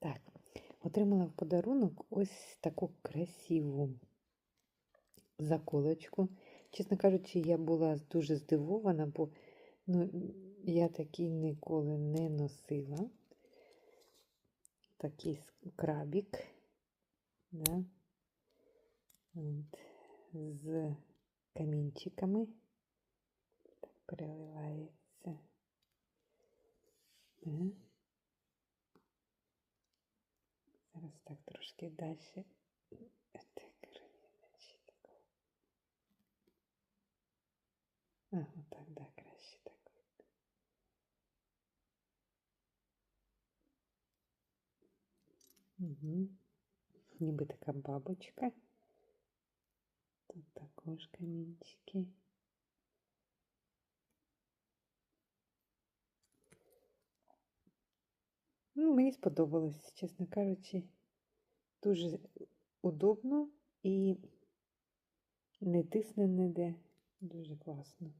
Так, отримала в подарунок ось таку красиву заколочку. Чесно кажучи, я була дуже здивована, бо ну, я такий ніколи не носила. Такий крабік. Да? От, з камінчиками. Так переливається. Да? Зараз так трошки далі. Так, значить, так. А, отак, да, краще так. Угу. Ніби така бабочка. Тут також камінчики. Ну, мені сподобалось, чесно кажучи. Дуже удобно і не тисне ніде. Дуже класно.